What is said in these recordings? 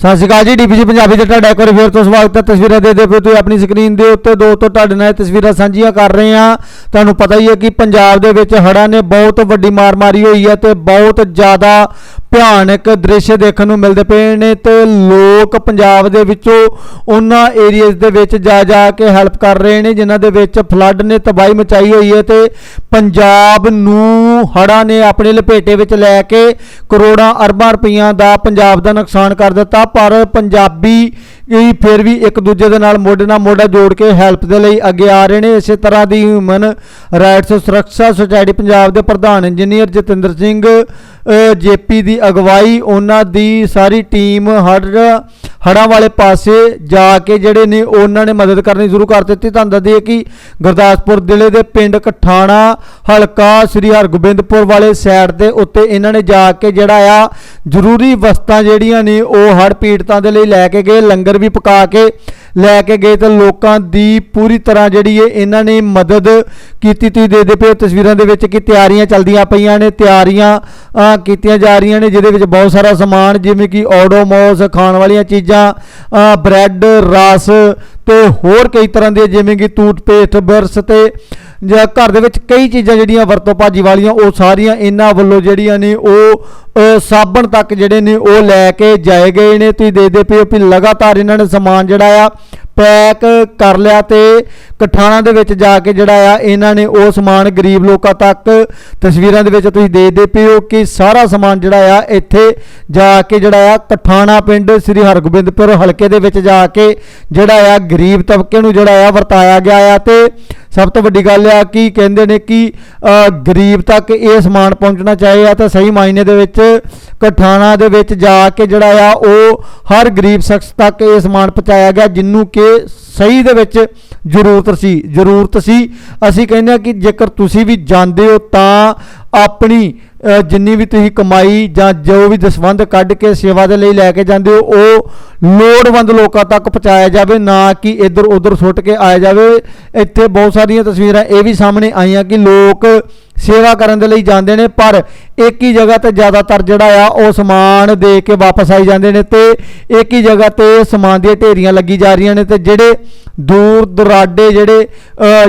ਸਤਿ ਸ਼੍ਰੀ ਅਕਾਲ ਜੀ ਡੀਪੀਜੀ ਪੰਜਾਬੀ ਦੇ ਤੁਹਾਡਾ ਇੱਕ ਵਾਰ ਫੇਰ ਤੋਂ ਸਵਾਗਤ ਹੈ। ਤਸਵੀਰਾਂ ਦੇ ਦੇ ਪਏ ਤੁਸੀਂ ਆਪਣੀ ਸਕਰੀਨ ਦੇ ਉੱਤੇ ਦੋ ਤੋਂ ਤੁਹਾਡੇ ਨਾਲ ਇਹ ਤਸਵੀਰਾਂ ਸਾਂਝੀਆਂ ਕਰ ਰਹੇ ਹਾਂ। ਤੁਹਾਨੂੰ ਪਤਾ ਹੀ ਹੈ ਕਿ ਪੰਜਾਬ ਦੇ ਵਿੱਚ ਹੜ੍ਹਾਂ ਨੇ ਬਹੁਤ ਵੱਡੀ ਮਾਰ ਮਾਰੀ ਹੋਈ ਹੈ ਤੇ ਬਹੁਤ ਜ਼ਿਆਦਾ ਭਿਆਨਕ ਦ੍ਰਿਸ਼ ਦੇਖਣ ਨੂੰ ਮਿਲਦੇ ਪਏ ਨੇ ਤੇ ਲੋਕ ਪੰਜਾਬ ਦੇ ਵਿੱਚੋਂ ਉਹਨਾਂ ਏਰੀਆਜ਼ ਦੇ ਵਿੱਚ ਜਾ ਜਾ ਕੇ ਹੈਲਪ ਕਰ ਰਹੇ ਨੇ, ਜਿਨ੍ਹਾਂ ਦੇ ਵਿੱਚ ਫਲੱਡ ਨੇ ਤਬਾਹੀ ਮਚਾਈ ਹੋਈ ਹੈ ਤੇ ਪੰਜਾਬ ਨੂੰ ਹੜ੍ਹਾਂ ਨੇ ਆਪਣੇ ਲਪੇਟੇ ਵਿੱਚ ਲੈ ਕੇ ਕਰੋੜਾਂ ਅਰਬਾਂ ਰੁਪਈਆਂ ਦਾ ਪੰਜਾਬ ਦਾ ਨੁਕਸਾਨ ਕਰ ਦਿੱਤਾ, ਪਰ ਪੰਜਾਬੀ ਹੀ ਫਿਰ ਵੀ ਇੱਕ ਦੂਜੇ ਦੇ ਨਾਲ ਮੋਢੇ ਨਾਲ ਮੋਢਾ ਜੋੜ ਕੇ ਹੈਲਪ ਦੇ ਲਈ ਅੱਗੇ ਆ ਰਹੇ ਨੇ। ਇਸੇ ਤਰ੍ਹਾਂ ਦੀ ਹਿਊਮਨ ਰਾਈਟਸ ਸੁਰੱਖਿਆ ਸੁਸਾਇਟੀ ਪੰਜਾਬ ਦੇ ਪ੍ਰਧਾਨ ਇੰਜੀਨੀਅਰ ਜਤਿੰਦਰ ਸਿੰਘ ਜੇਪੀ ਦੀ ਅਗਵਾਈ, ਉਹਨਾਂ ਦੀ ਸਾਰੀ ਟੀਮ ਹਰ ਹੜਾਂ ਵਾਲੇ ਪਾਸੇ ਜਾ ਕੇ ਜਿਹੜੇ ਨੇ ਉਹਨਾਂ ਨੇ ਮਦਦ ਕਰਨੀ ਸ਼ੁਰੂ ਕਰ ਦਿੱਤੀ। ਤੁਹਾਨੂੰ ਦੱਸ ਦਈਏ ਕਿ ਗੁਰਦਾਸਪੁਰ ਜ਼ਿਲ੍ਹੇ ਦੇ ਪਿੰਡ ਕਠਾਣਾ, ਹਲਕਾ ਸ੍ਰੀ ਹਰਗੋਬਿੰਦਪੁਰ ਵਾਲੇ ਸਾਈਡ ਦੇ ਉੱਤੇ ਇਹਨਾਂ ਨੇ ਜਾ ਕੇ ਜਿਹੜਾ ਆ, ਜ਼ਰੂਰੀ ਵਸਤਾਂ ਜਿਹੜੀਆਂ ਨੇ ਉਹ ਹੜ ਪੀੜਤਾਂ ਦੇ ਲਈ ਲੈ ਕੇ ਗਏ। ਲੰਗਰ ਵੀ ਪਕਾ ਕੇ ਲੈ ਕੇ ਗਏ ਤਾਂ ਲੋਕਾਂ ਦੀ ਪੂਰੀ ਤਰ੍ਹਾਂ ਜਿਹੜੀ ਹੈ ਇਹਨਾਂ ਨੇ ਮਦਦ ਕੀਤੀ ਤੁਸੀਂ ਦੇਖਦੇ ਪਏ ਤਸਵੀਰਾਂ ਦੇ ਵਿੱਚ ਕਿ ਤਿਆਰੀਆਂ ਚੱਲਦੀਆਂ ਪਈਆਂ ਨੇ ਤਿਆਰੀਆਂ ਕੀਤੀਆਂ ਜਾ ਰਹੀਆਂ ਨੇ ਜਿਹਦੇ ਵਿੱਚ ਬਹੁਤ ਸਾਰਾ ਸਮਾਨ ਜਿਵੇਂ ਕਿ ਔਡੋਮੋਸ ਖਾਣ ਵਾਲੀਆਂ ਚੀਜ਼ਾਂ ਅਹ, ਬ੍ਰੈਡ ਰਸ ਤੇ ਹੋਰ ਕਈ ਤਰ੍ਹਾਂ ਦੇ ਜਿਵੇਂ ਕਿ ਟੂਥਪੇਸਟ, ਬਰਸ ਤੇ ਜਾਂ ਘਰ ਦੇ ਵਿੱਚ ਕਈ ਚੀਜ਼ਾਂ ਜਿਹੜੀਆਂ ਵਰਤੋਂ ਭਾਜੀ ਵਾਲੀਆਂ, ਉਹ ਸਾਰੀਆਂ ਇਹਨਾਂ ਵੱਲੋਂ ਜਿਹੜੀਆਂ ਨੇ ਉਹ ਸਾਬਣ ਤੱਕ ਜਿਹੜੇ ਨੇ ਉਹ ਲੈ ਕੇ ਜਾਏ ਗਏ ਨੇ। ਤੁਸੀਂ ਦੇਖਦੇ ਪਏ ਹੋ ਵੀ ਲਗਾਤਾਰ ਇਹਨਾਂ ਨੇ ਸਮਾਨ ਜਿਹੜਾ ਆ ਪੈਕ ਕਰ ਲਿਆ ਤੇ ਕਠਾਣਾ ਦੇ ਵਿੱਚ ਜਾ ਕੇ ਜਿਹੜਾ ਆ, ਇਹਨਾਂ ਨੇ ਉਹ ਸਮਾਨ ਗਰੀਬ ਲੋਕਾਂ ਤੱਕ ਤਸਵੀਰਾਂ ਦੇ ਵਿੱਚ ਤੁਸੀਂ ਦੇਖਦੇ ਪਏ ਹੋ ਕਿ ਸਾਰਾ ਸਮਾਨ ਜਿਹੜਾ ਆ, ਇੱਥੇ ਜਾ ਕੇ ਜਿਹੜਾ ਆ, ਕਠਾਣਾ ਪਿੰਡ ਸ੍ਰੀ ਹਰਗੋਬਿੰਦਪੁਰ ਹਲਕੇ ਦੇ ਵਿੱਚ ਜਾ ਕੇ ਜਿਹੜਾ ਆ, ਗਰੀਬ ਤਬਕੇ ਨੂੰ ਜਿਹੜਾ ਆ, ਵਰਤਾਇਆ ਗਿਆ ਆ ਤੇ ਸਭ ਤੋਂ ਵੱਡੀ ਗੱਲ ਆ ਕਿ ਕਹਿੰਦੇ ਨੇ ਕਿ ਗਰੀਬ ਤੱਕ ਇਹ ਸਮਾਨ ਪਹੁੰਚਣਾ ਚਾਹੀਦਾ ਤਾਂ ਸਹੀ ਮਾਇਨੇ ਦੇ ਵਿੱਚ, ਕਠਾਣਾ ਦੇ ਵਿੱਚ ਜਾ ਕੇ ਜਿਹੜਾ ਆ ਉਹ ਹਰ ਗਰੀਬ ਸ਼ਖਸ ਤੱਕ ਇਹ ਸਮਾਨ ਪਹੁੰਚਾਇਆ ਗਿਆ ਜਿੰਨੂੰ ਕਿ ਸਹੀ ਦੇ ਵਿੱਚ ਜ਼ਰੂਰਤ ਸੀ ਜ਼ਰੂਰਤ ਸੀ। ਅਸੀਂ ਕਹਿੰਦੇ ਆ ਕਿ ਜੇਕਰ ਤੁਸੀਂ ਵੀ ਜਾਂਦੇ ਹੋ ਤਾਂ ਆਪਣੀ ਜਿੰਨੀ ਵੀ ਤੁਸੀਂ ਕਮਾਈ ਜਾਂ ਜੋ ਵੀ ਦਸਵੰਧ ਕੱਢ ਕੇ ਸੇਵਾ ਦੇ ਲਈ ਲੈ ਕੇ ਜਾਂਦੇ ਹੋ, ਉਹ ਲੋੜਵੰਦ ਲੋਕਾਂ ਤੱਕ ਪਹੁੰਚਾਇਆ ਜਾਵੇ, ਨਾ ਕਿ ਇੱਧਰ ਉੱਧਰ ਸੁੱਟ ਕੇ ਆਇਆ ਜਾਵੇ। ਇੱਥੇ ਬਹੁਤ ਸਾਰੀਆਂ ਤਸਵੀਰਾਂ ਇਹ ਵੀ ਸਾਹਮਣੇ ਆਈਆਂ ਕਿ ਲੋਕ ਸੇਵਾ ਕਰਨ ਦੇ ਲਈ ਜਾਂਦੇ ਨੇ, ਪਰ ਇੱਕ ਹੀ ਜਗ੍ਹਾ ਤੇ ਜ਼ਿਆਦਾਤਰ ਜਿਹੜਾ ਆ, ਉਹ ਸਮਾਨ ਦੇ ਕੇ ਵਾਪਸ ਆਈ ਜਾਂਦੇ ਨੇ ਤੇ ਇੱਕ ਹੀ ਜਗ੍ਹਾ ਤੇ ਸਮਾਨ ਦੀਆਂ ਢੇਰੀਆਂ ਲੱਗੀ ਜਾ ਰਹੀਆਂ ਨੇ ਤੇ ਜਿਹੜੇ ਦੂਰ ਦੁਰਾਡੇ ਜਿਹੜੇ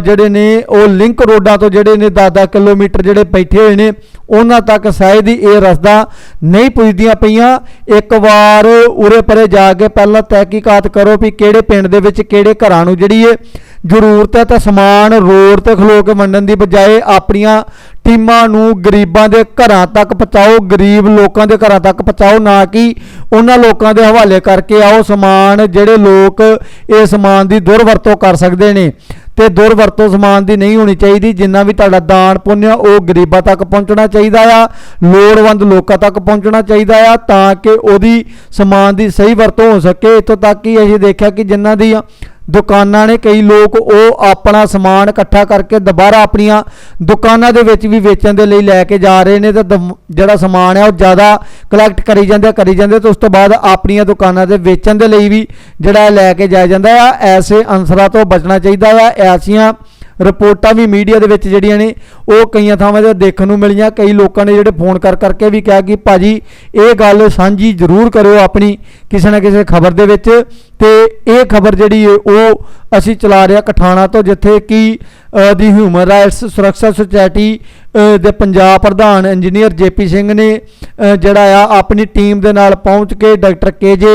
ਜਿਹੜੇ ਨੇ, ਉਹ ਲਿੰਕ ਰੋਡਾਂ ਤੋਂ ਜਿਹੜੇ ਨੇ 10-10 ਕਿਲੋਮੀਟਰ ਜਿਹੜੇ ਬੈਠੇ ਹੋਏ ਨੇ, ਉਹਨਾਂ ਤੱਕ ਸ਼ਾਇਦ ਹੀ ਇਹ ਰਸਤਾ ਨਹੀਂ ਪੁੱਜਦੀਆਂ ਪਈਆਂ। ਇੱਕ ਵਾਰ ਉਰੇ ਪਰੇ ਜਾ ਕੇ ਪਹਿਲਾਂ ਤਹਿਕੀਕਾਤ ਕਰੋ ਵੀ ਕਿਹੜੇ ਪਿੰਡ ਦੇ ਵਿੱਚ ਕਿਹੜੇ ਘਰਾਂ ਨੂੰ ਜਿਹੜੀ ਇਹ ਜ਼ਰੂਰਤ ਹੈ ਤਾਂ ਸਮਾਨ ਰੋਡ ਤੇ ਖਲੋ ਕੇ ਵੰਡਣ ਦੀ ਬਜਾਏ ਆਪਣੀਆਂ ਟੀਮਾਂ ਨੂੰ ਗਰੀਬਾਂ ਦੇ ਘਰਾਂ ਤੱਕ ਪਹੁੰਚਾਓ, ਗਰੀਬ ਲੋਕਾਂ ਦੇ ਘਰਾਂ ਤੱਕ ਪਹੁੰਚਾਓ, ਨਾ ਕਿ ਉਹਨਾਂ ਲੋਕਾਂ ਦੇ ਹਵਾਲੇ ਕਰਕੇ ਆਓ। ਸਮਾਨ ਜਿਹੜੇ ਲੋਕ ਇਹ ਸਮਾਨ ਦੀ ਦੁਰਵਰਤੋਂ ਕਰ ਸਕਦੇ ਨੇ ਤੇ ਦੁਰਵਰਤੋਂ ਸਮਾਨ ਦੀ ਨਹੀਂ ਹੋਣੀ ਚਾਹੀਦੀ, ਜਿੰਨਾ ਵੀ ਤੁਹਾਡਾ ਦਾਨ ਪੁੰਨ ਉਹ ਗਰੀਬਾਂ ਤੱਕ ਪਹੁੰਚਣਾ ਚਾਹੀਦਾ ਆ, ਲੋੜਵੰਦ ਲੋਕਾਂ ਤੱਕ ਪਹੁੰਚਣਾ ਚਾਹੀਦਾ ਆ, ਤਾਂ ਕਿ ਉਹਦੀ ਸਮਾਨ ਦੀ ਸਹੀ ਵਰਤੋਂ ਹੋ ਸਕੇ। ਇੱਥੋਂ ਤੱਕ ਕਿ ਅਸੀਂ ਦੇਖਿਆ ਕਿ ਜਿਨ੍ਹਾਂ ਦੀ ਦੁਕਾਨਾਂ ਨੇ ਕਈ ਲੋਕ ਉਹ ਆਪਣਾ ਸਮਾਨ ਇਕੱਠਾ ਕਰਕੇ ਦੁਬਾਰਾ ਆਪਣੀਆਂ ਦੁਕਾਨਾਂ ਦੇ ਵਿੱਚ ਵੀ ਵੇਚਣ ਦੇ ਲਈ ਲੈ ਕੇ ਜਾ ਰਹੇ ਨੇ ਤੇ ਦਮ- ਜਿਹੜਾ ਸਮਾਨ ਹੈ ਉਹ ਜ਼ਿਆਦਾ ਕਲੈਕਟ ਕਰੀ ਜਾਂਦੇ ਆ, ਕਰੀ ਜਾਂਦੇ ਤੇ ਉਸ ਤੋਂ ਬਾਅਦ ਆਪਣੀਆਂ ਦੁਕਾਨਾਂ ਤੇ ਵੇਚਣ ਦੇ ਲਈ ਵੀ ਜਿਹੜਾ ਲੈ ਕੇ ਜਾਇਆ ਜਾਂਦਾ ਆ। ਐਸੇ ਅਨਸਰਾਂ ਤੋਂ ਬਚਣਾ ਚਾਹੀਦਾ ਆ ਐਸੀਆਂ ਰਿਪੋਰਟਾਂ ਵੀ ਮੀਡੀਆ ਦੇ ਵਿੱਚ ਜਿਹੜੀਆਂ ਨੇ, ਉਹ ਕਈਆਂ ਥਾਵਾਂ ਤੇ ਦੇਖਣ ਨੂੰ ਮਿਲੀਆਂ, ਕਈ ਲੋਕਾਂ ਨੇ ਜਿਹੜੇ ਫੋਨ ਕਰ ਕਰਕੇ ਵੀ ਕਿਹਾ ਕਿ ਭਾਜੀ ਇਹ ਗੱਲ ਸਾਂਝੀ ਜ਼ਰੂਰ ਕਰਿਓ ਆਪਣੀ ਕਿਸੇ ਨਾ ਕਿਸੇ ਖਬਰ ਦੇ ਵਿੱਚ। ਤੇ ਇਹ ਖਬਰ ਜਿਹੜੀ ਹੈ ਉਹ ਅਸੀਂ ਚਲਾ ਰਿਹਾ ਕਠਾਣਾ ਤੋਂ, ਜਿੱਥੇ ਕਿ ਦੀ ਹਿਊਮਨ ਰਾਈਟਸ ਸੁਰੱਖਿਆ ਸੁਸਾਇਟੀ ਦੇ ਪੰਜਾਬ ਪ੍ਰਧਾਨ ਇੰਜੀਨੀਅਰ ਜੇਪੀ ਸਿੰਘ ਨੇ ਜਿਹੜਾ ਆ ਆਪਣੀ ਟੀਮ ਦੇ ਨਾਲ ਪਹੁੰਚ ਕੇ ਡਾਕਟਰ ਕੇਜੇ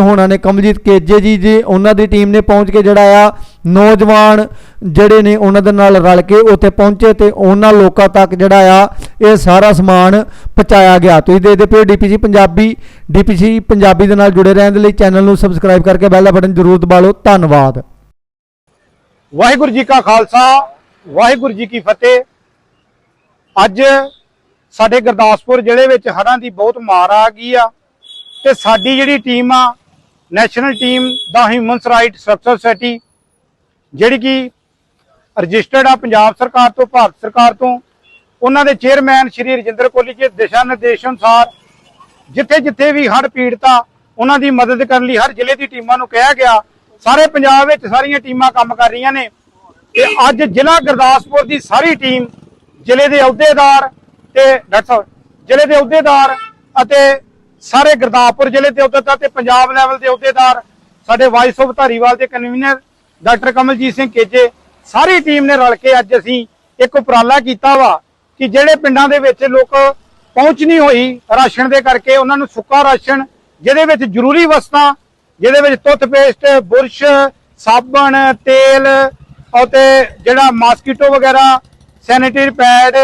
ਹੋਣਾ ਨੇ ਕਮਲਜੀਤ ਕੇਜੇ ਜੀ ਜੀ ਉਹਨਾਂ ਦੀ ਟੀਮ ਨੇ ਪਹੁੰਚ ਕੇ ਜਿਹੜਾ ਆ ਨੌਜਵਾਨ ਜਿਹੜੇ ਨੇ ਉਹਨਾਂ ਦੇ ਨਾਲ ਰਲ ਕੇ ਉੱਥੇ ਪਹੁੰਚੇ ਤੇ ਉਹਨਾਂ ਲੋਕਾਂ ਤੱਕ ਜਿਹੜਾ ਆ ਇਹ ਸਾਰਾ ਸਮਾਨ ਪਹੁੰਚਾਇਆ ਗਿਆ। ਤੁਸੀਂ ਦੇਖਦੇ ਪਏ ਡੀਪੀਸੀ ਪੰਜਾਬੀ ਡੀਪੀਸੀ ਪੰਜਾਬੀ ਦੇ ਨਾਲ ਜੁੜੇ ਰਹਿਣ ਦੇ ਲਈ ਚੈਨਲ ਨੂੰ ਸਬਸਕ੍ਰਾਈਬ ਕਰਕੇ ਬੈਲ ਦਾ ਬਟਨ ਜ਼ਰੂਰ ਦਬਾ ਲਓ। ਧੰਨਵਾਦ। ਵਾਹਿਗੁਰੂ ਜੀ ਕਾ ਖਾਲਸਾ, ਵਾਹਿਗੁਰੂ ਜੀ ਕੀ ਫਤਿਹ। ਅੱਜ ਸਾਡੇ ਗੁਰਦਾਸਪੁਰ ਜ਼ਿਲ੍ਹੇ ਵਿੱਚ ਹੜ੍ਹਾਂ ਦੀ ਬਹੁਤ ਮਾਰ ਆ ਗਈ ਆ ਤੇ ਸਾਡੀ ਜਿਹੜੀ ਟੀਮ ਆ, ਨੈਸ਼ਨਲ ਟੀਮ ਦਾ ਹਿਊਮਨਸ ਰਾਈਟ ਸੁਰੱਖਿਆ ਸੁਸਾਇਟੀ ਜਿਹੜੀ ਕਿ ਰਜਿਸਟਰਡ ਆ ਪੰਜਾਬ ਸਰਕਾਰ ਤੋਂ, ਭਾਰਤ ਸਰਕਾਰ ਤੋਂ, ਉਹਨਾਂ ਦੇ ਚੇਅਰਮੈਨ ਸ਼੍ਰੀ ਰਜਿੰਦਰ ਕੋਹਲੀ ਜੀ ਦੇ ਦਿਸ਼ਾ ਨਿਰਦੇਸ਼ ਅਨੁਸਾਰ ਜਿੱਥੇ ਜਿੱਥੇ ਵੀ ਹੜ੍ਹ ਪੀੜਤਾ, ਉਹਨਾਂ ਦੀ ਮਦਦ ਕਰਨ ਲਈ ਹਰ ਜ਼ਿਲ੍ਹੇ ਦੀ ਟੀਮਾਂ ਨੂੰ ਕਿਹਾ ਗਿਆ। ਸਾਰੇ ਪੰਜਾਬ ਵਿੱਚ ਸਾਰੀਆਂ ਟੀਮਾਂ ਕੰਮ ਕਰ ਰਹੀਆਂ ਨੇ ਤੇ ਅੱਜ ਜ਼ਿਲ੍ਹਾ ਗੁਰਦਾਸਪੁਰ ਦੀ ਸਾਰੀ ਟੀਮ ਜ਼ਿਲ੍ਹੇ ਦੇ ਅਹੁਦੇਦਾਰ ਤੇ ਡਾਕਟਰ ਸਾਹਿਬ, ਜ਼ਿਲ੍ਹੇ ਦੇ ਅਹੁਦੇਦਾਰ ਅਤੇ ਸਾਰੇ ਗੁਰਦਾਸਪੁਰ ਜ਼ਿਲ੍ਹੇ ਦੇ ਅਹੁਦੇਦਾਰ ਤੇ ਪੰਜਾਬ ਲੈਵਲ ਦੇ ਅਹੁਦੇਦਾਰ, ਸਾਡੇ ਵਾਈਸ ਆਫ ਧਾਰੀਵਾਲ ਦੇ convener doctor Kamaljit Singh KJ, ਸਾਰੀ ਟੀਮ ਨੇ ਰਲ ਕੇ ਅੱਜ ਅਸੀਂ ਇੱਕ ਉਪਰਾਲਾ ਕੀਤਾ ਵਾ ਕਿ ਜਿਹੜੇ ਪਿੰਡਾਂ ਦੇ ਵਿੱਚ ਲੋਕ ਪਹੁੰਚ ਨਹੀਂ ਹੋਈ ਰਾਸ਼ਨ ਦੇ ਕਰਕੇ, ਉਹਨਾਂ ਨੂੰ ਸੁੱਕਾ ਰਾਸ਼ਨ, ਜਿਹਦੇ ਵਿੱਚ ਜ਼ਰੂਰੀ ਵਸਤਾਂ, ਜਿਹਦੇ ਵਿੱਚ ਟੁੱਥਪੇਸਟ ਬੁਰਸ਼, ਸਾਬਣ, ਤੇਲ ਅਤੇ ਜਿਹੜਾ ਮਾਸਕੀਟੋ ਵਗੈਰਾ ਸੈਨੀਟਰੀ ਪੈਡ,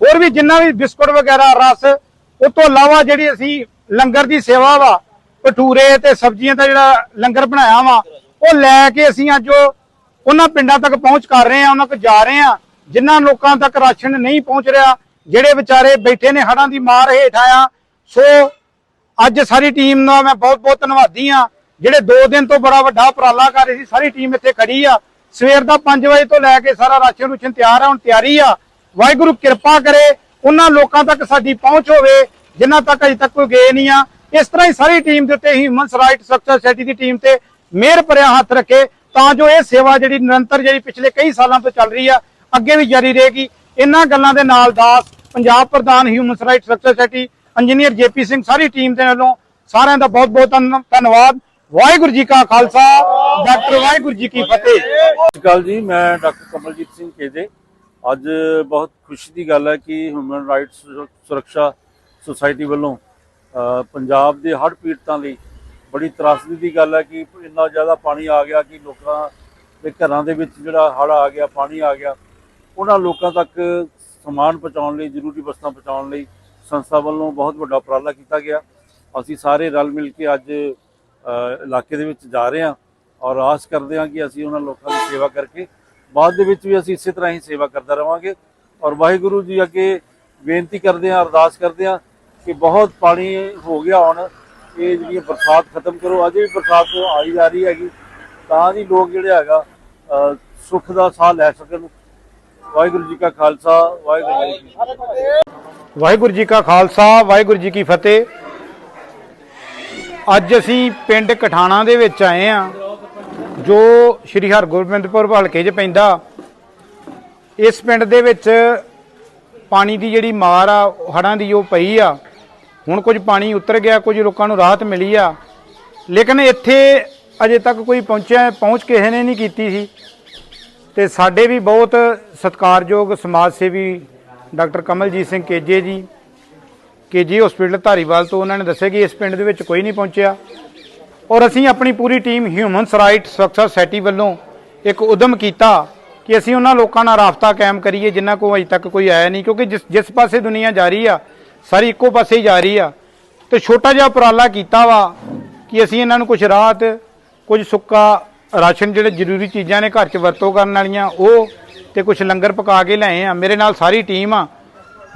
ਹੋਰ ਵੀ ਜਿੰਨਾ ਵੀ ਬਿਸਕੁਟ ਵਗੈਰਾ, ਰਸ ਉਹ ਤੋਂ ਇਲਾਵਾ ਜਿਹੜੀ ਅਸੀਂ ਲੰਗਰ ਦੀ ਸੇਵਾ ਵਾ, ਭਟੂਰੇ ਤੇ ਸਬਜ਼ੀਆਂ ਦਾ ਜਿਹੜਾ ਲੰਗਰ ਬਣਾਇਆ ਵਾ, ਉਹ ਲੈ ਕੇ ਅਸੀਂ ਅੱਜ ਉਹਨਾਂ ਪਿੰਡਾਂ ਤੱਕ ਪਹੁੰਚ ਕਰ ਰਹੇ ਆ ਉਹਨਾਂ ਕੋਲ ਜਾ ਰਹੇ ਆ ਜਿਨ੍ਹਾਂ ਲੋਕਾਂ ਤੱਕ ਰਾਸ਼ਨ ਨਹੀਂ ਪਹੁੰਚ ਰਿਹਾ, ਜਿਹੜੇ ਵਿਚਾਰੇ ਬੈਠੇ ਨੇ ਹੜਾਂ ਦੀ ਮਾਰ ਹੇਠ ਆਇਆ, ਸੋ ਅੱਜ ਸਾਰੀ ਟੀਮ ਦਾ ਮੈਂ ਬਹੁਤ ਬਹੁਤ ਧੰਨਵਾਦੀ ਆ ਜਿਹੜੇ 2 ਦਿਨ ਤੋਂ ਬੜਾ ਵੱਡਾ ਉਪਰਾਲਾ ਕਰ ਰਹੀ ਸੀ, ਸਾਰੀ ਟੀਮ ਇੱਥੇ ਖੜੀ ਆ। ਸਵੇਰ ਦਾ 5 ਵਜੇ ਤੋਂ ਲੈ ਕੇ ਸਾਰਾ ਰਾਸ਼ਨ ਰੂਸ਼ਨ ਤਿਆਰ ਆ, ਹੁਣ ਤਿਆਰੀ ਆ। ਵਾਹਿਗੁਰੂ ਕਿਰਪਾ ਕਰੇ, ਉਹਨਾਂ ਲੋਕਾਂ ਤੱਕ ਸਾਡੀ ਪਹੁੰਚ ਹੋਵੇ, ਜਿਨ੍ਹਾਂ ਤੱਕ ਅਜੇ ਤੱਕ ਕੋਈ ਗਏ ਨਹੀਂ ਆ। ਇਸ ਤਰ੍ਹਾਂ ਹੀ ਸਾਰੀ ਟੀਮ ਦੇ ਉੱਤੇ ਹਿਊਮਨ ਰਾਈਟ ਸਟਰਕਚਰ ਸੋਸਾਇਟੀ ਦੀ ਟੀਮ ਤੇ ਮਿਹਰ ਭਰਿਆ ਹੱਥ ਰੱਖੇ, ਤਾਂ ਜੋ ਇਹ ਸੇਵਾ ਜਿਹੜੀ ਨਿਰੰਤਰ ਜਿਹੜੀ ਪਿਛਲੇ ਕਈ ਸਾਲਾਂ ਤੋਂ ਚੱਲ ਰਹੀ ਆ, ਅੱਗੇ ਵੀ ਜਾਰੀ ਰਹੇਗੀ। ਇਹਨਾਂ ਗੱਲਾਂ ਦੇ ਨਾਲ ਦਾਸ, ਪੰਜਾਬ ਪ੍ਰਧਾਨ human right structure society, engineer JP Singh, ਸਾਰੀ ਟੀਮ ਦੇ ਵੱਲੋਂ ਸਾਰਿਆਂ ਦਾ ਬਹੁਤ ਬਹੁਤ ਧੰਨ- ਧੰਨਵਾਦ ਵਾਹਿਗੁਰੂ ਜੀ ਕਾ ਖਾਲਸਾ। ਡਾਕਟਰ ਵਾਹਿਗੁਰੂ ਜੀ ਕੀ ਫਤਿਹ। ਸਤਿ ਸ਼੍ਰੀ ਅਕਾਲ ਜੀ, ਮੈਂ ਡਾਕਟਰ ਕਮਲਜੀਤ ਸਿੰਘ ਕੇਜੇ ਅੱਜ ਬਹੁਤ ਖੁਸ਼ੀ ਦੀ ਗੱਲ ਹੈ ਕਿ ਹਿਊਮਨ ਰਾਈਟਸ ਸੁਰੱਖਿਆ ਸੁਸਾਇਟੀ ਵੱਲੋਂ ਪੰਜਾਬ ਦੇ ਹੜ੍ਹ ਪੀੜਤਾਂ ਲਈ ਬੜੀ ਤਰਾਸਦੀ ਦੀ ਗੱਲ ਹੈ ਕਿ ਇੰਨਾ ਜ਼ਿਆਦਾ ਪਾਣੀ ਆ ਗਿਆ ਕਿ ਲੋਕਾਂ ਦੇ ਘਰਾਂ ਦੇ ਵਿੱਚ ਜਿਹੜਾ ਹੜ੍ਹ ਆ ਗਿਆ, ਪਾਣੀ ਆ ਗਿਆ, ਉਹਨਾਂ ਲੋਕਾਂ ਤੱਕ ਸਮਾਨ ਪਹੁੰਚਾਉਣ ਲਈ, ਜ਼ਰੂਰੀ ਵਸਤਾਂ ਪਹੁੰਚਾਉਣ ਲਈ ਸੰਸਥਾ ਵੱਲੋਂ ਬਹੁਤ ਵੱਡਾ ਉਪਰਾਲਾ ਕੀਤਾ ਗਿਆ। ਅਸੀਂ ਸਾਰੇ ਰਲ ਮਿਲ ਕੇ ਅੱਜ ਇਲਾਕੇ ਦੇ ਵਿੱਚ ਜਾ ਰਹੇ ਹਾਂ। ਔਰ ਆਸ ਕਰਦੇ ਹਾਂ ਕਿ ਅਸੀਂ ਉਹਨਾਂ ਲੋਕਾਂ ਦੀ ਸੇਵਾ ਕਰਕੇ ਬਾਅਦ ਦੇ ਵਿੱਚ ਵੀ ਅਸੀਂ ਇਸੇ ਤਰ੍ਹਾਂ ਹੀ ਸੇਵਾ ਕਰਦਾ ਰਵਾਂਗੇ। ਔਰ ਵਾਹਿਗੁਰੂ ਜੀ ਅੱਗੇ ਬੇਨਤੀ ਕਰਦੇ ਹਾਂ, ਅਰਦਾਸ ਕਰਦੇ ਹਾਂ ਕਿ ਬਹੁਤ ਪਾਣੀ ਹੋ ਗਿਆ ਹੁਣ, ਇਹ ਜਿਹੜੀ ਬਰਸਾਤ ਖਤਮ ਕਰੋ, ਅਜੇ ਵੀ ਬਰਸਾਤ ਆਈ ਜਾ ਰਹੀ ਹੈਗੀ, ਤਾਂ ਜੀ ਲੋਕ ਜਿਹੜੇ ਹੈਗਾ ਸੁੱਖ ਦਾ ਸਾਹ ਲੈ ਸਕਣ। ਵਾਹਿਗੁਰੂ ਜੀ ਕਾ ਖਾਲਸਾ, ਵਾਹਿਗੁਰੂ ਜੀ ਕੀ ਫਤਿਹ। ਵਾਹਿਗੁਰੂ ਜੀ ਕਾ ਖਾਲਸਾ, ਵਾਹਿਗੁਰੂ ਜੀ ਕੀ ਫਤਿਹ। ਅੱਜ ਅਸੀਂ ਪਿੰਡ ਕਠਾਣਾ ਦੇ ਵਿੱਚ ਆਏ ਆ ਜੋ ਸ਼੍ਰੀ ਹਰਗੋਬਿੰਦਪੁਰ ਹਲਕੇ 'ਚ ਪੈਂਦਾ, ਇਸ ਪਿੰਡ ਦੇ ਵਿੱਚ ਪਾਣੀ ਦੀ ਜਿਹੜੀ ਮਾਰ ਆ ਹੜਾਂ ਦੀ ਉਹ ਪਈ ਆ। ਹੁਣ ਕੁਝ ਪਾਣੀ ਉਤਰ ਗਿਆ, ਕੁਝ ਲੋਕਾਂ ਨੂੰ ਰਾਹਤ ਮਿਲੀ ਆ। ਲੇਕਿਨ ਇੱਥੇ ਅਜੇ ਤੱਕ ਕੋਈ ਪਹੁੰਚਿਆ, ਪਹੁੰਚ ਕਿਸੇ ਨੇ ਨਹੀਂ ਕੀਤੀ ਸੀ। ਤੇ ਸਾਡੇ ਵੀ ਬਹੁਤ ਸਤਿਕਾਰਯੋਗ ਸਮਾਜ ਸੇਵੀ ਡਾਕਟਰ ਕਮਲਜੀਤ ਸਿੰਘ ਕੇਜੇ ਜੀ, ਕੇਜੀ ਹਸਪੀਟਲ ਧਾਰੀਵਾਲ ਤੋਂ ਉਹਨਾਂ ਨੇ ਦੱਸਿਆ ਕਿ ਇਸ ਪਿੰਡ ਦੇ ਵਿੱਚ ਕੋਈ ਨਹੀਂ ਪਹੁੰਚਿਆ। ਔਰ ਅਸੀਂ ਆਪਣੀ ਪੂਰੀ ਟੀਮ ਹਿਊਮਨ ਰਾਈਟ ਸੁਰੱਖਿਆ ਸੋਸਾਇਟੀ ਵੱਲੋਂ ਇੱਕ ਉਦਮ ਕੀਤਾ ਕਿ ਅਸੀਂ ਉਹਨਾਂ ਲੋਕਾਂ ਨਾਲ ਰਾਬਤਾ ਕਾਇਮ ਕਰੀਏ, ਜਿਨ੍ਹਾਂ ਕੋਲ ਅਜੇ ਤੱਕ ਕੋਈ ਆਇਆ ਨਹੀਂ, ਕਿਉਂਕਿ ਜਿਸ ਜਿਸ ਪਾਸੇ ਦੁਨੀਆ ਜਾ ਰਹੀ ਆ, ਸਾਰੀ ਇੱਕੋ ਪਾਸੇ ਹੀ ਜਾ ਰਹੀ ਆ। ਤੇ ਛੋਟਾ ਜਿਹਾ ਉਪਰਾਲਾ ਕੀਤਾ ਵਾ ਕਿ ਅਸੀਂ ਇਹਨਾਂ ਨੂੰ ਕੁਝ ਰਾਹਤ ਕੁਝ ਸੁੱਕਾ ਰਾਸ਼ਨ ਜਿਹੜੇ ਜ਼ਰੂਰੀ ਚੀਜ਼ਾਂ ਨੇ ਘਰ 'ਚ ਵਰਤੋਂ ਕਰਨ ਵਾਲੀਆਂ, ਉਹ ਤੇ ਕੁਝ ਲੰਗਰ ਪਕਾ ਕੇ ਲਏ ਆ। ਮੇਰੇ ਨਾਲ ਸਾਰੀ ਟੀਮ ਆ।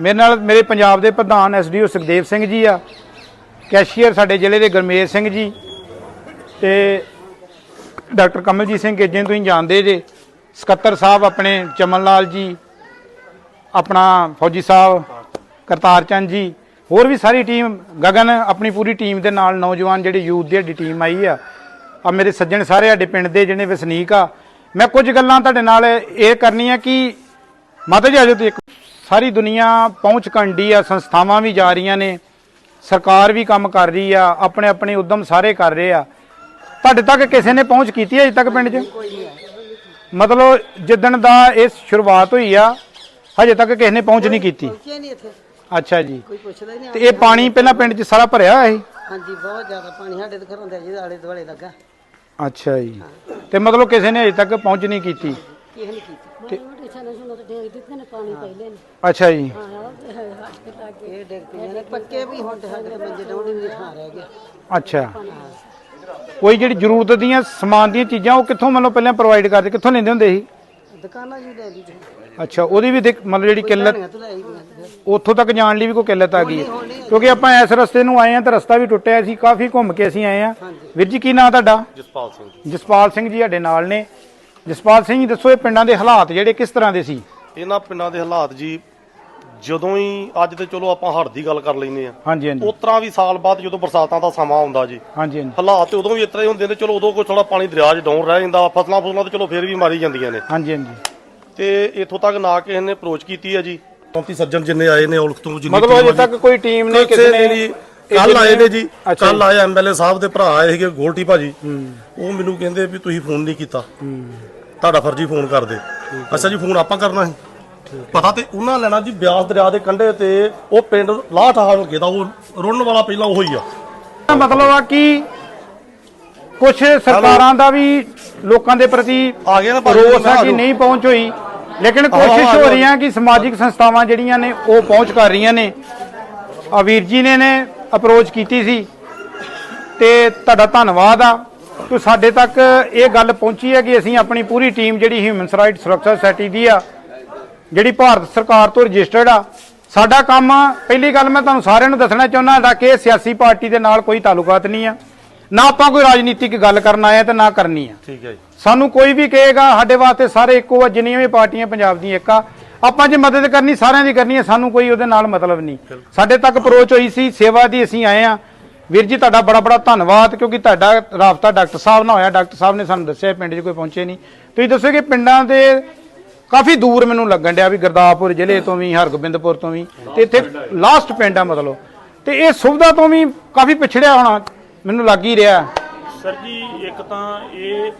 ਮੇਰੇ ਨਾਲ ਮੇਰੇ ਪੰਜਾਬ ਦੇ ਪ੍ਰਧਾਨ ਐਸਡੀਓ ਸੁਖਦੇਵ ਸਿੰਘ ਜੀ ਆ। ਕੈਸ਼ੀਅਰ ਸਾਡੇ ਜ਼ਿਲ੍ਹੇ ਦੇ ਗਰਮੇਜ ਸਿੰਘ ਜੀ। ਤੇ ਡਾਕਟਰ ਕਮਲਜੀਤ ਸਿੰਘ ਗੇਜੇ ਨੂੰ ਤੁਸੀਂ ਜਾਣਦੇ ਜੇ। ਸਕੱਤਰ ਸਾਹਿਬ ਆਪਣੇ ਚਮਨ ਲਾਲ ਜੀ, ਆਪਣਾ ਫੌਜੀ ਸਾਹਿਬ, ਕਰਤਾਰ ਚੰਦ ਜੀ, ਹੋਰ ਵੀ ਸਾਰੀ ਟੀਮ, ਗਗਨ ਆਪਣੀ ਪੂਰੀ ਟੀਮ ਦੇ ਨਾਲ ਨੌਜਵਾਨ ਜਿਹੜੇ ਯੂਥ ਦੀ ਸਾਡੀ ਟੀਮ ਆਈ ਆ। ਆ ਮੇਰੇ ਸੱਜਣ ਸਾਰੇ ਸਾਡੇ ਪਿੰਡ ਦੇ ਜਿਹੜੇ ਵਸਨੀਕ ਆ। ਮੈਂ ਕੁਝ ਗੱਲਾਂ ਤੁਹਾਡੇ ਨਾਲ ਇਹ ਕਰਨੀ ਕਰਨੀਆਂ ਕਿ ਮਾਤਾ ਜੀ, ਆਜੋ ਤੇ ਇੱਕ ਸਾਰੀ ਦੁਨੀਆ ਪਹੁੰਚ ਕੰਡੀ ਆ, ਸੰਸਥਾਵਾਂ ਵੀ ਜਾ ਰਹੀਆਂ ਨੇ। ਸਰਕਾਰ ਵੀ ਕੰਮ ਕਰ ਰਹੀ ਆ ਆਪਣੇ ਆਪਣੇ ਉਦਮ ਸਾਰੇ ਕਰ ਰਹੇ ਆ। ਤੁਹਾਡੇ ਤੱਕ ਕਿਸੇ ਨੇ ਪਹੁੰਚ ਕੀਤੀ ਹੈ ਅਜੇ ਤੱਕ ਪਿੰਡ 'ਚ? ਮਤਲਬ ਜਿੱਦਣ ਦਾ ਇਹ ਸ਼ੁਰੂਆਤ ਹੋਈ ਆ ਹਜੇ ਤੱਕ ਕਿਸੇ ਨੇ ਪਹੁੰਚ ਨਹੀਂ ਕੀਤੀ। ਪਹੁੰਚਿਆ ਨਹੀਂ ਇੱਥੇ। ਅੱਛਾ ਜੀ। ਕੋਈ ਪੁੱਛਦਾ ਹੀ ਨਹੀਂ ਤੇ ਇਹ ਪਾਣੀ ਪਹਿਲਾਂ ਪਿੰਡ 'ਚ ਸਾਰਾ ਭਰਿਆ ਹੋਇਆ ਸੀ? ਹਾਂਜੀ ਬਹੁਤ ਜ਼ਿਆਦਾ ਪਾਣੀ ਸਾਡੇ ਤੇ ਘਰੋਂ ਦੇ ਜਿਹਦੇ ਆਲੇ ਦੁਆਲੇ ਲੱਗਾ। ਅੱਛਾ ਜੀ। ਤੇ ਮਤਲਬ ਕਿਸੇ ਨੇ ਅਜੇ ਤੱਕ ਪਹੁੰਚ ਨਹੀਂ ਕੀਤੀ? ਕਿਸੇ ਨੇ ਕੀਤੀ। ਤੇ ਅੱਛਾ ਜੀ। ਹਾਂ ਤੇ ਹੱਥ ਲਾਗੇ ਇਹ ਡਿੱਗ ਪਈਆਂ ਨੇ ਪੱਕੇ ਵੀ ਹੁਣ ਤੇ ਸਾਡੇ ਮੰਜੇ ਡਾਉਣੇ ਵੀ ਥਾਂ ਰਹਿ ਗਿਆ ਅੱਛਾ। ਕੋਈ ਜਿਹੜੀ ਜ਼ਰੂਰਤ ਦੀਆਂ ਸਮਾਨ ਦੀਆਂ ਚੀਜ਼ਾਂ ਉਹ ਕਿੱਥੋਂ ਮਤਲਬ ਪਹਿਲਾਂ ਪ੍ਰੋਵਾਈਡ ਕਰਦੇ ਕਿੱਥੋਂ ਲੈਂਦੇ ਹੁੰਦੇ ਸੀ? ਦੁਕਾਨਾਂ ਜੀ ਲੈ ਲਈ ਅੱਛਾ ਉਹਦੀ ਵੀ ਦੇਖ- ਮਤਲਬ ਜਿਹੜੀ ਕਿੱਲਤ ਧਾਨੀਆਂ ਤੋਂ ਲੈ ਆਈ ਦੀਆਂ ਤੇ ਫਿਰ। ਉੱਥੋਂ ਤੱਕ ਜਾਣ ਲਈ ਵੀ ਕੋਈ ਕਿੱਲਤ ਆ ਗਈ। ਹੈ ਕਿਉਂਕਿ ਆਪਾਂ ਇਸ ਰਸਤੇ ਨੂੰ ਆਏ ਆ ਤਾਂ ਰਸਤਾ ਵੀ ਟੁੱਟਿਆ ਸੀ ਕਾਫੀ ਘੁੰਮ ਕੇ ਅਸੀਂ ਆਏ ਆ ਵੀਰ ਜੀ ਕੀ ਨਾਂ ਤੁਹਾਡਾ? ਜਸਪਾਲ ਸਿੰਘ ਜਸਪਾਲ ਸਿੰਘ ਜੀ ਸਾਡੇ ਨਾਲ ਨੇ। ਜਸਪਾਲ ਸਿੰਘ ਜੀ ਦੱਸੋ ਇਹ ਪਿੰਡਾਂ ਦੇ ਹਾਲਾਤ ਜਿਹੜੇ ਕਿਸ ਤਰ੍ਹਾਂ ਦੇ ਸੀ? ਇਹਨਾਂ ਪਿੰਡਾਂ ਦੇ ਹਾਲਾਤ ਜੀ ਜਦੋਂ ਹੀ ਅੱਜ ਤੇ ਚਲੋ ਆਪਾਂ ਹੜ੍ਹ ਦੀ ਗੱਲ ਕਰ ਲੈਨੇ ਆ। ਹਾਂਜੀ ਹਾਂਜੀ। ਉਸ ਤਰ੍ਹਾਂ ਵੀ ਸਾਲ ਬਾਅਦ ਜਦੋਂ ਬਰਸਾਤਾਂ ਦਾ ਸਮਾਂ ਆਉਂਦਾ ਜੀ। ਹਾਂਜੀ ਹਾਂਜੀ। ਹਾਲਾਤ ਤੇ ਉਦੋਂ ਵੀ ਇਸ ਤਰ੍ਹਾਂ ਹੀ ਹੁੰਦੇ ਨੇ ਚਲੋ ਉਦੋਂ ਕੋਈ ਥੋੜਾ ਪਾਣੀ ਦਰਿਆ 'ਚ ਡਾਊਨ ਰਹਿ ਜਾਂਦਾ ਫਸਲਾਂ ਫਸਲਾਂ ਤੇ ਚਲੋ ਫੇਰ ਵੀ ਮਾਰੀ ਜਾਂਦੀਆਂ ਨੇ। ਹਾਂਜੀ ਹਾਂਜੀ। ਤੇ ਇੱਥੋਂ ਤੱਕ ਨਾ ਕਿਸੇ ਨੇ ਅਪਰੋਚ ਕੀਤੀ ਹੈ ਜੀ। 34 ਸੱਜਣ ਜਿੰਨੇ ਆਏ ਨੇ ਔਲਖ ਤੋਂ ਜਿੰਨੀ ਮਤਲਬ ਅਜੇ ਤੱਕ ਕੋਈ ਟੀਮ ਨੇ ਕਿਸੇ ਨੇ ਕੱਲ ਆਏ ਨੇ ਜੀ ਕੱਲ ਆਏ ਐਮਐਲਏ ਸਾਹਿਬ ਦੇ ਭਰਾ ਆਏ ਸੀਗੇ ਗੋਲਟੀ ਭਾਜੀ। ਉਹ ਮੈਨੂੰ ਕਹਿੰਦੇ ਵੀ ਤੁਸੀਂ ਫੋਨ ਨਹੀਂ ਕੀਤਾ। ਤੁਹਾਡਾ ਫਰਜ਼ੀ ਫੋਨ ਕਰਦੇ ਅੱਛਾ ਜੀ ਫੋਨ ਆਪਾਂ ਕਰਨਾ ਸੀ। ਪਤਾ ਤੇ ਉਹਨਾਂ ਲੈਣਾ ਜੀ ਬਿਆਸ ਦਰਿਆ ਦੇ ਕੰਢੇ ਤੇ ਉਹ ਪਿੰਡ ਲਾਠਾ ਹਲਕੇ ਦਾ ਉਹ ਰੁੜਨ ਵਾਲਾ ਪਹਿਲਾਂ ਉਹ ਹੀ ਆ ਇਹਦਾ ਮਤਲਬ ਆ ਕਿ ਕੁਝ ਸਰਕਾਰਾਂ ਦਾ ਵੀ ਲੋਕਾਂ ਦੇ ਪ੍ਰਤੀ ਆ ਗਿਆ ਨਾ ਭਾਜੀ, ਰੋਸ ਆ ਆ ਕਿ। ਨਹੀਂ ਪਹੁੰਚ ਹੋਈ ਲੇਕਿਨ ਕੋਸ਼ਿਸ਼ ਹੋ ਜਾਓ। ਰਹੀ ਹੈ ਕਿ ਸਮਾਜਿਕ ਸੰਸਥਾਵਾਂ ਜਿਹੜੀਆਂ ਨੇ ਉਹ ਪਹੁੰਚ ਕਰ ਰਹੀਆਂ ਨੇ ਆ ਵੀਰ ਜੀ ਨੇ ਨੇ ਅਪਰੋਚ ਕੀਤੀ ਸੀ ਤੇ ਤੁਹਾਡਾ ਧੰਨਵਾਦ ਆ ਕਿ ਸਾਡੇ ਤੱਕ ਇਹ ਗੱਲ ਪਹੁੰਚੀ ਹੈ ਕਿ ਅਸੀਂ ਆਪਣੀ ਪੂਰੀ ਟੀਮ ਜਿਹੜੀ ਹਿਊਮਨ ਰਾਈਟ ਸੁਰੱਖਿਆ ਸੋਸਾਇਟੀ ਦੀ ਆ ਜਿਹੜੀ ਭਾਰਤ ਸਰਕਾਰ ਤੋਂ ਰਜਿਸਟਰਡ ਆ ਸਾਡਾ ਕੰਮ ਪਹਿਲੀ ਗੱਲ ਮੈਂ ਤੁਹਾਨੂੰ ਸਾਰਿਆਂ ਨੂੰ ਦੱਸਣਾ ਚਾਹੁੰਦਾ ਦਾ ਕਿ ਇਹ ਸਿਆਸੀ ਪਾਰਟੀ ਦੇ ਨਾਲ ਕੋਈ ਤਾਲੁਕਾਤ ਨਹੀਂ ਆ। ਨਾ ਆਪਾਂ ਕੋਈ ਰਾਜਨੀਤਿਕ ਗੱਲ ਕਰਨ ਆਏ ਆ ਤੇ ਨਾ ਕਰਨੀ ਆ। ਠੀਕ ਹੈ ਜੀ। ਸਾਨੂੰ ਕੋਈ ਵੀ ਕਹੇਗਾ ਸਾਡੇ ਵਾਸਤੇ ਸਾਰੇ ਇੱਕੋ ਆ ਜਿੰਨੀਆਂ ਵੀ ਪਾਰਟੀਆਂ ਪੰਜਾਬ ਦੀਆਂ ਇੱਕ ਆ। ਆਪਾਂ ਜੇ ਮਦਦ ਕਰਨੀ ਸਾਰਿਆਂ ਦੀ ਕਰਨੀ ਹੈ ਸਾਨੂੰ ਕੋਈ ਉਹਦੇ ਨਾਲ ਮਤਲਬ ਨਹੀਂ। ਸਾਡੇ ਤੱਕ ਅਪਰੋਚ ਹੋਈ ਸੀ ਸੇਵਾ ਦੀ ਅਸੀਂ ਆਏ ਆ। ਵੀਰ ਜੀ ਤੁਹਾਡਾ ਬੜਾ ਬੜਾ ਧੰਨਵਾਦ ਕਿਉਂਕਿ ਤੁਹਾਡਾ ਰਾਬਤਾ ਡਾਕਟਰ ਸਾਹਿਬ ਨਾਲ ਹੋਇਆ। ਡਾਕਟਰ ਸਾਹਿਬ ਨੇ ਸਾਨੂੰ ਦੱਸਿਆ ਪਿੰਡ 'ਚ ਕੋਈ ਪਹੁੰਚੇ ਨਹੀਂ। ਤੁਸੀਂ ਦੱਸੋ ਕਿ ਪਿੰਡਾਂ ਦੇ ਕਾਫੀ ਦੂਰ ਮੈਨੂੰ ਲੱਗਣ ਡਿਆ ਵੀ ਗੁਰਦਾਸਪੁਰ ਜ਼ਿਲ੍ਹੇ ਤੋਂ ਵੀ ਹਰਗੋਬਿੰਦਪੁਰ ਤੋਂ ਵੀ ਤੇ ਇੱਥੇ ਲਾਸਟ ਪਿੰਡ ਆ ਮਤਲਬ। ਤੇ ਇਹ ਸੁਵਿਧਾ ਤੋਂ ਵੀ ਕਾਫੀ ਪਿਛੜਿਆ ਹੋਣਾ ਮੈਨੂੰ ਲੱਗ ਹੀ ਰਿਹਾ। ਸਰ ਜੀ ਇੱਕ ਤਾਂ ਇਹ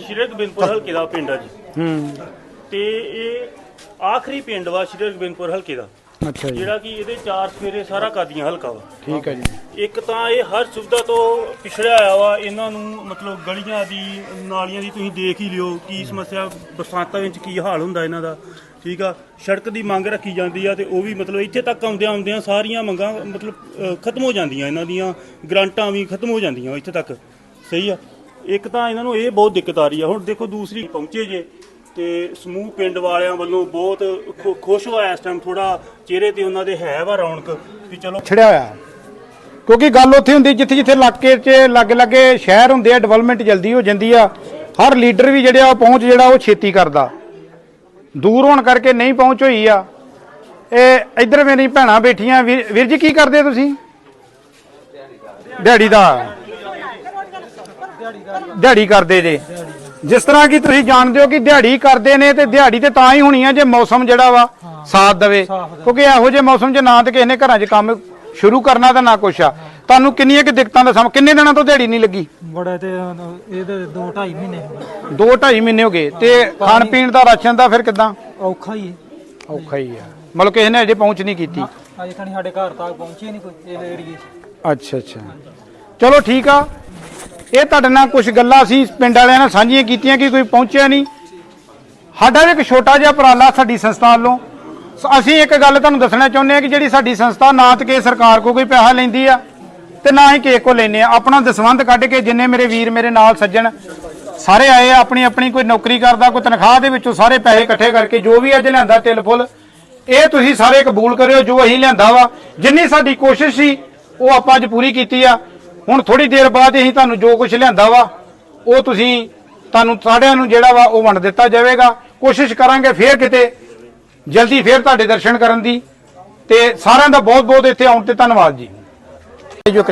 ਸ਼੍ਰੀ ਹਲਕੇ ਦਾ ਪਿੰਡ ਆ ਜੀ। ਹੂੰ। ਤੇ ਇਹ ਆਖਰੀ ਪਿੰਡ ਵਾ ਸ਼੍ਰੀ ਗੋਬਿੰਦਪੁਰ ਹਲਕੇ ਦਾ। ਅੱਛਾ ਜੀ। ਜਿਹੜਾ ਕਿ ਇਹਦੇ ਚਾਰ ਸਫੇਰੇ ਸਾਰਾ ਕਾਦੀਆਂ ਹਲਕਾ ਵਾ। ਠੀਕ ਹੈ ਜੀ। ਇੱਕ ਤਾਂ ਇਹ ਹਰ ਸੁਵਿਧਾ ਤੋਂ ਪਿਛੜਿਆ ਹੋਇਆ ਵਾ ਇਹਨਾਂ ਨੂੰ ਮਤਲਬ ਗਲੀਆਂ ਦੀ ਨਾਲੀਆਂ ਦੀ ਤੁਸੀਂ ਦੇਖ ਹੀ ਲਿਓ ਕੀ ਸਮੱਸਿਆ ਬਰਸਾਤਾਂ ਵਿੱਚ ਕੀ ਹਾਲ ਹੁੰਦਾ ਇਹਨਾਂ ਦਾ ਠੀਕ ਆ? ਸੜਕ ਦੀ ਮੰਗ ਰੱਖੀ ਜਾਂਦੀ ਆ ਤੇ ਉਹ ਵੀ ਮਤਲਬ ਇੱਥੇ ਤੱਕ ਆਉਂਦਿਆਂ ਆਉਂਦਿਆਂ ਸਾਰੀਆਂ ਮੰਗਾਂ ਮਤਲਬ ਅ, ਖਤਮ ਹੋ ਜਾਂਦੀਆਂ ਇਹਨਾਂ ਦੀਆਂ ਗ੍ਰਾਂਟਾਂ ਵੀ ਖਤਮ ਹੋ ਜਾਂਦੀਆਂ ਇੱਥੇ ਤੱਕ। ਸਹੀ ਆ? ਇੱਕ ਤਾਂ ਇਹਨਾਂ ਨੂੰ ਇਹ ਬਹੁਤ ਦਿੱਕਤ ਆ ਰਹੀ ਆ। ਹੁਣ ਦੇਖੋ ਦੂਸਰੀ ਪਹੁੰਚੇ ਜੇ ਤੇ ਸਮੂਹ ਪਿੰਡ ਵਾਲਿਆਂ ਵੱਲੋਂ ਬਹੁਤ ਖੁ- ਖੁਸ਼ ਹੋਇਆ ਇਸ ਟਾਈਮ ਥੋੜਾ ਚਿਹਰੇ ਤੇ ਉਹਨਾਂ ਦੇ ਹੈ ਵਾ ਰੌਣਕ ਵੀ ਚਲੋ। ਛੜਿਆ ਹੋਇਆ। ਕਿਉਂਕਿ ਗੱਲ ਉੱਥੇ ਹੁੰਦੀ ਜਿੱਥੇ ਜਿੱਥੇ ਇਲਾਕੇ 'ਚ ਲਾਗੇ ਲਾਗੇ ਸ਼ਹਿਰ ਹੁੰਦੇ ਆ ਡਿਵੈਲਪਮੈਂਟ ਜਲਦੀ ਹੋ ਜਾਂਦੀ ਆ, ਹਰ ਲੀਡਰ ਵੀ ਜਿਹੜੇ ਆ ਉਹ ਪਹੁੰਚ ਜਿਹੜਾ ਉਹ ਛੇਤੀ ਕਰਦਾ। ਦੂਰ ਹੋਣ ਕਰਕੇ ਨਹੀਂ ਪਹੁੰਚ ਹੋਈ ਆ। ਇਹ ਇੱਧਰ ਮੇਰੀ ਭੈਣਾਂ ਬੈਠੀਆਂ ਵੀਰ ਵੀਰ ਜੀ ਕੀ ਕਰਦੇ ਤੁਸੀਂ? ਦਿਹਾੜੀ ਦਾ। ਦਿਹਾੜੀ ਕਰਦੇ ਜੇ। ਜਿਸ ਤਰ੍ਹਾਂ ਕਿ ਤੁਸੀਂ ਜਾਣਦੇ ਹੋ ਕਿ ਦਿਹਾੜੀ ਕਰਦੇ ਨੇ ਤੇ ਦਿਹਾੜੀ ਤੇ ਤਾਂ ਹੀ ਹੋਣੀ ਆ ਜੇ ਮੌਸਮ ਜਿਹੜਾ ਵਾ ਸਾਥ ਦੇਵੇ। ਕਿਉਂਕਿ ਇਹੋ ਜਿਹੇ ਮੌਸਮ 'ਚ ਨਾ ਤੇ ਕਿਸੇ ਨੇ ਘਰਾਂ 'ਚ ਕੰਮ ਸ਼ੁਰੂ ਕਰਨਾ ਤਾਂ ਨਾ ਕੁਛ ਆ। ਤੁਹਾਨੂੰ ਕਿੰਨੀਆਂ ਕਿ ਦਿੱਕਤਾਂ ਦਾ ਸਾਹਮਣਾ ਕਿੰਨੇ ਦਿਨਾਂ ਤੋਂ ਦਿਹਾੜੀ ਨਹੀਂ ਲੱਗੀ? ਬੜੇ ਤੇ ਇਹਦੇ 2 2.5 ਮਹੀਨੇ ਹੋ ਗਏ। ਦੋ ਢਾਈ ਮਹੀਨੇ ਹੋ ਗਏ। ਤੇ ਖਾਣ ਪੀਣ ਦਾ ਰਾਸ਼ਨ ਦਾ ਫਿਰ ਕਿਦਾਂ? ਔਖਾ ਹੀ ਹੈ। ਔਖਾ ਹੀ ਆ। ਮਤਲਬ ਕਿਸੇ ਨੇ ਅਜੇ ਪਹੁੰਚ ਨਹੀਂ ਕੀਤੀ। ਅਜੇ ਤਾਂ ਸਾਡੇ ਘਰ ਤੱਕ ਪਹੁੰਚੇ ਨਹੀਂ ਕੋਈ ਇਹ ਏਰੀਏ ਅੱਛਾ ਅੱਛਾ। ਚਲੋ ਠੀਕ ਆ। ਇਹ ਤੁਹਾਡੇ ਨਾਲ ਕੁਝ ਗੱਲਾਂ ਅਸੀਂ ਪਿੰਡ ਵਾਲਿਆਂ ਨਾਲ ਸਾਂਝੀਆਂ ਕੀਤੀਆਂ ਕਿ ਕੋਈ ਪਹੁੰਚਿਆ ਨਹੀਂ? ਸਾਡਾ ਵੀ ਇੱਕ ਛੋਟਾ ਜਿਹਾ ਉਪਰਾਲਾ ਸਾਡੀ ਸੰਸਥਾ ਵੱਲੋਂ। ਸ- ਅਸੀਂ ਇੱਕ ਗੱਲ ਤੁਹਾਨੂੰ ਦੱਸਣਾ ਚਾਹੁੰਦੇ ਹਾਂ ਕਿ ਜਿਹੜੀ ਸਾਡੀ ਸੰਸਥਾ ਨਾ ਤਾਂ ਕਿਸੇ ਸਰਕਾਰ ਕੋ ਕੋਈ ਪੈਸਾ ਲੈਂਦੀ ਆ, ਤੇ ਨਾ ਹੀ ਕਿਸੇ ਕੋ ਲੈਨੇ ਆ। ਆਪਣਾ ਦਸਵੰਧ ਕੱਢ ਕੇ ਜਿੰਨੇ ਮੇਰੇ ਵੀਰ ਮੇਰੇ ਨਾਲ ਸੱਜਣ, ਸਾਰੇ ਆਏ ਆ ਆਪਣੀ ਆਪਣੀ ਕੋਈ ਨੌਕਰੀ ਕਰਦਾ, ਕੋਈ ਤਨਖਾਹ ਦੇ ਵਿੱਚੋਂ ਸਾਰੇ ਪੈਸੇ ਇਕੱਠੇ ਕਰਕੇ ਜੋ ਵੀ ਅੱਜ ਲਿਆਂਦਾ ਤਿਲ ਫੁੱਲ, ਇਹ ਤੁਸੀਂ ਸਾਰੇ ਕਬੂਲ ਕਰਿਓ, ਜੋ ਅਸੀਂ ਲਿਆਂਦਾ ਵਾ। ਜਿੰਨੀ ਸਾਡੀ ਕੋਸ਼ਿਸ਼ ਸੀ, ਉਹ ਆਪਾਂ ਅੱਜ ਪੂਰੀ ਕੀਤੀ ਆ। ਹੁਣ ਥੋੜੀ ਦੇਰ ਬਾਅਦ ਅਸੀਂ ਤੁਹਾਨੂੰ ਜੋ ਕੁਝ ਲਿਆਂਦਾ ਵਾ, ਉਹ ਤੁਸੀਂ ਤੁਹਾਨੂੰ ਸਾਰਿਆਂ ਨੂੰ ਜਿਹੜਾ ਵਾ ਉਹ ਵੰਡ ਦਿੱਤਾ ਜਾਵੇਗਾ। ਕੋਸ਼ਿਸ਼ ਕਰਾਂਗੇ ਫੇਰ ਕਿਤੇ ਜਲਦੀ ਫੇਰ ਤੁਹਾਡੇ ਦਰਸ਼ਨ ਕਰਨ ਦੀ। ਤੇ ਸਾਰਿਆਂ ਦਾ ਬਹੁਤ ਬਹੁਤ ਇੱਥੇ ਆਉਣ ਤੇ ਧੰਨਵਾਦ ਜੀ ਜੋ।